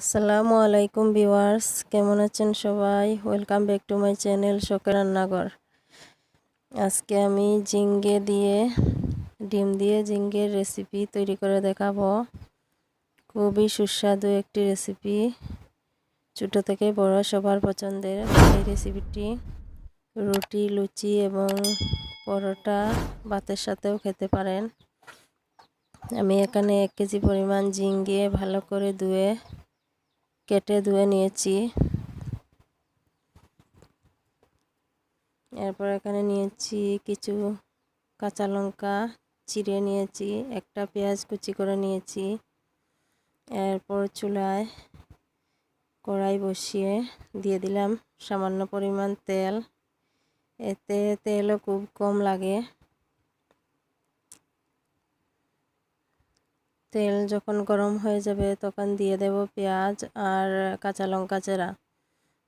আসসালামু আলাইকুম ভিউয়ার্স, কেমন আছেন সবাই? Welcome back to my channel শখের রান্নাঘর। আজকে আমি জিঙ্গে দিয়ে, ডিম দিয়ে জিঙ্গের রেসিপি তৈরি করে দেখাবো। খুবই সুস্বাদু একটি রেসিপি ছোটো থেকে বড় সবার পছন্দের এই রেসিপিটি রুটি, লুচি এবং পরোটা ভাতের সাথেও খেতে পারেন। আমি এখানে এক কেজি পরিমাণ জিঙ্গে ভালো করে ধুয়ে কেটে ধুয়ে নিয়েছি। এরপর এখানে নিয়েছি কিছু কাঁচা লঙ্কা চিড়ে নিয়েছি, একটা পেঁয়াজ কুচি করে নিয়েছি। এরপর চুলায় কড়াই বসিয়ে দিয়ে দিলাম সামান্য পরিমাণ তেল। এতে তেলও খুব কম লাগে। তেল যখন গরম হয়ে যাবে তখন দিয়ে দেব পেঁয়াজ আর কাঁচা লঙ্কা চেরা।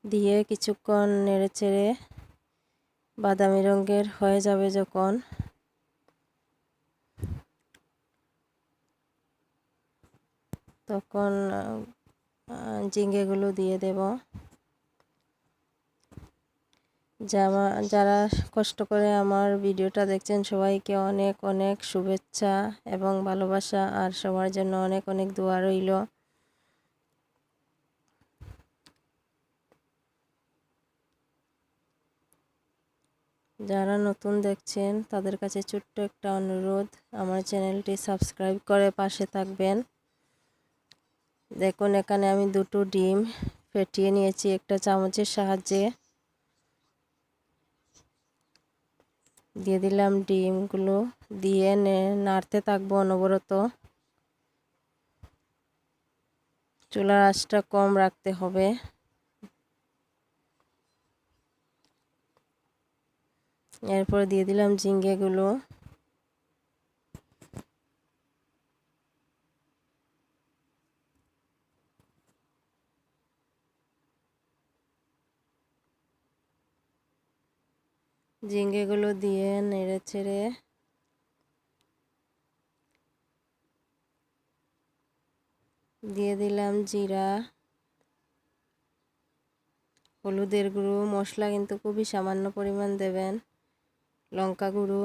দিয়ে কিছুক্ষণ নেড়ে চেড়ে বাদামি রঙের হয়ে যাবে যখন। তখন ঝিঙ্গেগুলো দিয়ে দেব। যারা যারা কষ্ট করে আমার ভিডিওটা দেখছেন, সবাইকে অনেক অনেক শুভেচ্ছা এবং ভালোবাসা, আর সবার জন্য অনেক অনেক দোয়া রইল। যারা নতুন দেখছেন, তাদের কাছে ছোট্ট একটা অনুরোধ, আমার চ্যানেলটি সাবস্ক্রাইব করে পাশে থাকবেন। দেখুন, এখানে আমি দুটো ডিম ফেটিয়ে নিয়েছি, একটা চামচের সাহায্যে। দিয়ে দিলাম ডিমগুলো, দিয়ে নাড়তে থাকব অনবরত। চুলার আঁচটা কম রাখতে হবে। এরপর দিয়ে দিলাম ঝিঙ্গেগুলো। ঝিঙ্গেগুলো দিয়ে নেড়ে ছেড়ে দিয়ে দিলাম জিরা, হলুদের গুঁড়ো, মশলা কিন্তু খুবই সামান্য পরিমাণ দেবেন, লঙ্কা গুঁড়ো,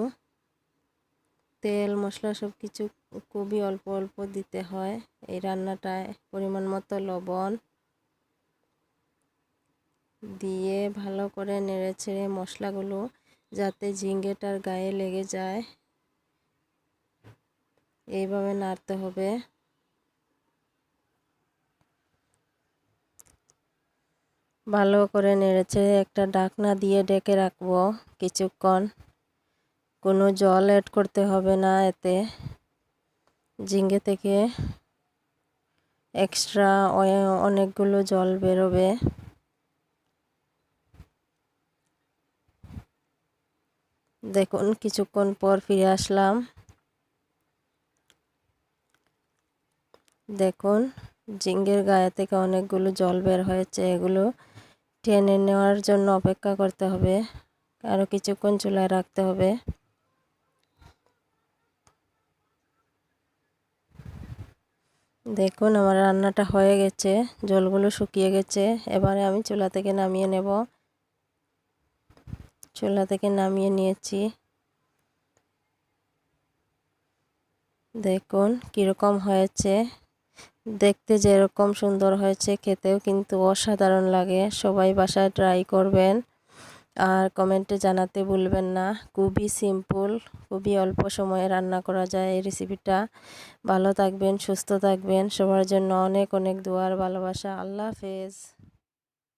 তেল, মশলা সব কিছু খুবই অল্প অল্প দিতে হয়, এই রান্নাটায় পরিমাণ মতো লবণ দিয়ে ভালো করে নেড়ে ছেড়ে মশলাগুলো যাতে ঝিঙ্গেটার গায়ে লেগে যায়। এইভাবে নাড়তে হবে। ভালো করে নেড়েছে একটা ডাকনা দিয়ে ডেকে রাখব কিছুক্ষণ। কোনো জল অ্যাড করতে হবে না এতে। ঝিঙ্গে থেকে এক্সট্রা অনেকগুলো জল বেরোবে। দেখুন, কিছুক্ষণ পর ফিরে আসলাম। দেখুন, জিঙ্গের গায়ে থেকে অনেকগুলো জল বের হয়েছে, এগুলো টেনে নেওয়ার জন্য অপেক্ষা করতে হবে। আরও কিছুক্ষণ চুলায় রাখতে হবে। দেখুন, আমার রান্নাটা হয়ে গেছে, জলগুলো শুকিয়ে গেছে। এবারে আমি চুলা থেকে নামিয়ে নেব। চুলা থেকে নামিয়ে নিয়েছি। দেখুন কীরকম হয়েছে। দেখতে যেরকম সুন্দর হয়েছে, খেতেও কিন্তু অসাধারণ লাগে। সবাই বাসায় ট্রাই করবেন। আর কমেন্টে জানাতে ভুলবেন না, খুবই সিম্পল, খুবই অল্প সময়ে রান্না করা যায় এই রেসিপিটা। ভালো থাকবেন, সুস্থ থাকবেন। সবার জন্য অনেক অনেক দোয়ার ভালোবাসা। আল্লাহ হাফেজ।